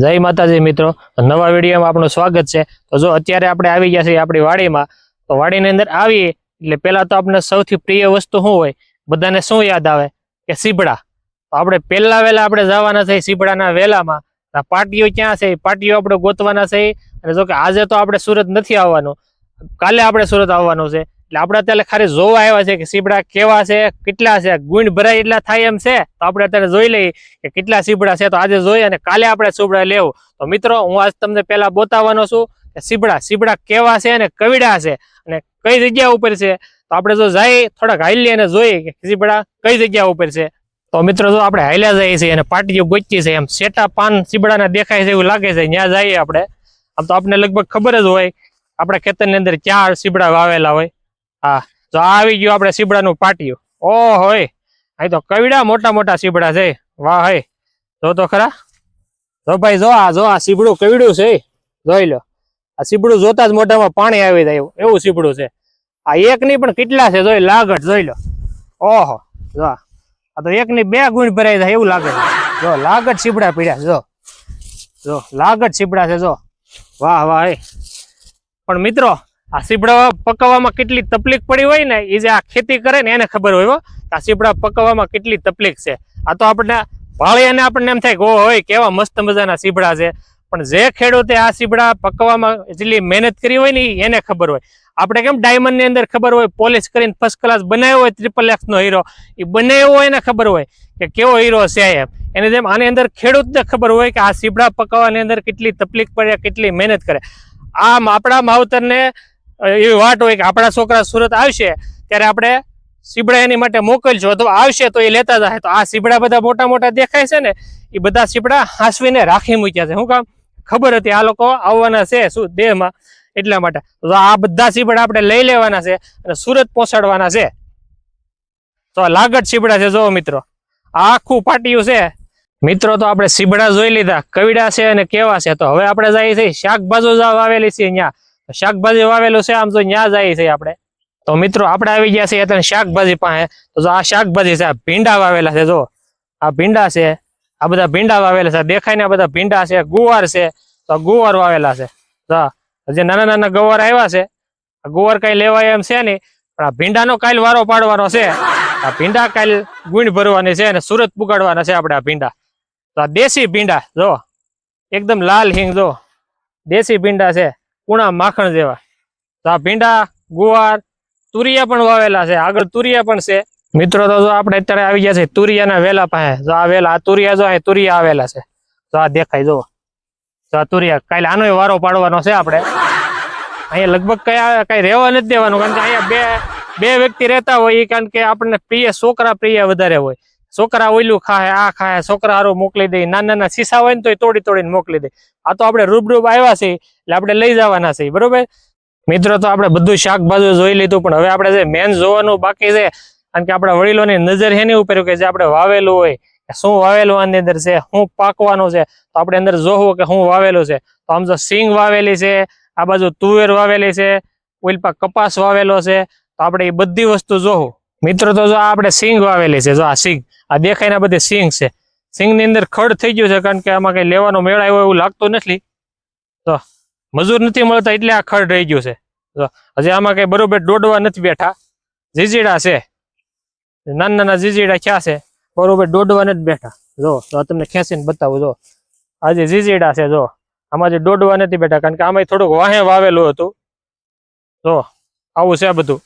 જય માતાજી મિત્રો. નવા વિડીયોમાં આપણું સ્વાગત છે. તો જો અત્યારે આપણે આવી ગયા છીએ આપણી વાડીમાં, તો વાડીની અંદર આવીએ, એટલે પહેલાં તો આપણે સૌથી પ્રિય વસ્તુ શું હોય? બધાને શું યાદ આવે? કે સીબડા તો આપણે પહેલાં વહેલા આપણે જવાના છે સીબડાના વેલામાં પાટીઓ ક્યાં છે? પાટીઓ આપણે ગોતવાના છે. અને જો કે આજે તો આપણે સુરત નથી આવવાનું. કાલે આપણે સુરત આવવાનું છે. એટલે આપણે અત્યારે ખાલી જોવા આવ્યા છે કે સીબડા કેવા છે, કેટલા છે, ગુણ ભરાય એટલા થાય એમ છે, તો આપણે અત્યારે જોઈ લઈએ કે કેટલા સીબડા છે. તો આજે જોઈએ અને કાલે આપણે સીબડા લેવું. તો મિત્રો, હું આજ તમને પહેલા બતાવવાનો છું કે સીબડા સીબડા કેવા છે અને કવિડા છે અને કઈ જગ્યા ઉપર છે. તો આપણે જો જઈએ, થોડાક હાલી અને જોઈએ કે સીબડા કઈ જગ્યા ઉપર છે. તો મિત્રો, જો આપણે હાઈલા જઈએ છીએ અને પાટીઓ ગોચી છે એમ સેટા પાન સીબડાના દેખાય છે એવું લાગે છે ત્યાં જઈએ આપણે. આમ તો આપણે લગભગ ખબર જ હોય, આપણા ખેતરની અંદર ચાર સીબડા વાવેલા હોય. હા, તો આવી ગયું આપણે સીબડાનું પાટિયું. ઓ હોય અહીં તો કવિડા મોટા મોટા સીબડા છે. વાહ હે જો તો ખરા. જો ભાઈ, જો આ જો આ સીબડું કવિડું છે. જોઈ લો. આ સીબડું જોતા જ મોઢામાં પાણી આવી જાય એવું- સીબડું છે. આ એક ની પણ કેટલા છે? જોઈ લાગટ જોઈ લો. ઓહો, જો આ. તો એક ની બે ગુણ ભરાઈ જાય એવું લાગે જો લાગટ સીબડા પીડ્યા જો. જો લાગટ સીબડા છે, જો. વાહ વાહ હે પણ મિત્રો આ સીબડા પકવવામાં કેટલી તકલીફ પડી હોય ને એ જે આ ખેતી કરે ને એને ખબર હોય આ સીપડા પકવવામાં કેટલી તકલીફ છે. આ તો આપણને ભાળીને આપણને એમ થાય કે હોય કેવા મસ્ત મજાના સીબડા છે. પણ જે ખેડૂતે આ સીબડા પકવવામાં જેટલી મહેનત કરી હોય ને એને ખબર હોય. આપણે કેમ ડાયમંડની અંદર ખબર હોય, પોલિશ કરીને ફર્સ્ટ ક્લાસ બનાવ્યો હોય ટ્રિપલ એક્સનો હીરો. એ બનાવ્યો હોય એને ખબર હોય કે કેવો હીરો છે એમ. એની જેમ આની અંદર ખેડૂતને ખબર હોય કે આ સીબડા પકવવાની અંદર કેટલી તકલીફ પડે, કેટલી મહેનત કરે. આમ આપણા માવતરને એવી વાટ હોય કે આપણા છોકરા સુરત આવશે, ત્યારે આપણે સીબડા એની માટે મોકલજો. અથવા આવશે તો એ લેતા જાય તો આ સીબડા બધા મોટા મોટા દેખાય છે ને, એ બધા સીબડા હાંસવીને રાખી મૂક્યા છે. શું કામ? ખબર હતી આ લોકો આવવાના છે શું, દેહમાં? એટલા માટે. તો આ બધા સીબડા આપણે લઈ લેવાના છે અને સુરત પહોંચાડવાના છે. તો આ લાગટ સીબડા છે જો મિત્રો. આખું પાટિયું છે. મિત્રો, તો આપણે સીબડા જોઈ લીધા. કવિડા છે અને કેવા છે? તો હવે આપણે જઈએ છીએ શાકભાજો જ વાવેલી છે અહીંયા શાકભાજી વાવેલું છે, આમ તો ત્યાં જઈએ છીએ આપણે. તો મિત્રો, આપણે આવી ગયા છીએ અત્યારે શાકભાજી પાસે. તો જો આ શાકભાજી છે, આ ભીંડા વાવેલા છે, જો. આ ભીંડા છે, આ બધા ભીંડા વાવેલા છે. દેખાય ને બધા ભીંડા છે, ગુવાર છે. તો ગુવાર વાવેલા છે. જે નાના નાના ગવાર આવ્યા છે. ગુવાર કઈ લેવાય એમ છે નહીં, પણ આ ભીંડાનો કાલ વારો પાડવાનો છે. આ ભીંડા કાલ ગુણ ભરવાની છે અને સુરત પુગાડવાના છે આપણે આ ભીંડા. તો આ દેશી ભીંડા, જો. એકદમ લાલ હિંગ, જો. દેશી ભીંડા છે. કુણા માખણ જેવા. તો આ ભીંડા, ગુવાર, તુરિયા પણ વાવેલા છે. આગળ તુરિયા પણ છે. મિત્રો, તો જો આપણે અત્યારે આવી ગયા છે તુરિયાના વેલા પાસે. જો આ વેલા, આ તુરિયા જો અહીં તુરિયા આવેલા છે. તો આ દેખાય જો આ તુરિયા, કાલે આનો વારો પાડવાનો છે આપણે. અહીંયા લગભગ કયા કઈ રહેવા નથી દેવાનું, કારણ કે અહીંયા બે બે વ્યક્તિ રહેતા હોય કારણ કે આપણને પ્રિય, છોકરા પ્રિય વધારે હોય. છોકરા ઓઈલું ખાય આ ખાય છોકરા હારું મોકલી દે, નાના નાના શીશા હોય ને તો તોડી તોડીને મોકલી દે. આ તો આપણે રૂબરૂબ આવ્યા છે એટલે આપણે લઈ જવાના છીએ, બરોબર? મિત્રો, તો આપણે બધું શાકભાજી જોઈ લીધું, પણ હવે આપણે જે મેન જોવાનું બાકી છે, કારણ કે આપણા વડીલોની નજર એની ઉપર કે જે આપણે વાવેલું હોય શું વાવેલું આની અંદર છે, શું પાકવાનું છે, તો આપણે અંદર જોવું કે શું વાવેલું છે. તો આમ જો સિંગ વાવેલી છે, આ બાજુ તુવેર વાવેલી છે, ઓઈલ પાક કપાસ વાવેલો છે, તો આપણે એ બધી વસ્તુ જોવું. મિત્રો, તો જો આ આપણે સિંગ વાવેલી છે, જો આ સિંગ, આ દેખાય ને બધી સિંગ છે. સિંગની અંદર ખડ થઈ ગયું છે, કારણ કે આમાં કઈ લેવાનો મેળ આવ્યો એવું લાગતું નથી. તો મજૂર નથી મળતા એટલે આ ખડ રહી ગયું છે. હજી આમાં કઈ બરોબર દોડવા નથી બેઠા. જીજીડા છે. નાના નાના જીજીડા ક્યાં છે? બરોબર દોડવા નથી બેઠા. જો તમને ખેંચીને બતાવું, જો. આજે જીજીડા છે, જો, આમાં જે દોડવા નથી બેઠા, કારણ કે આમાં થોડુંક વાહે વાવેલું હતું. જો, આવું છે બધું.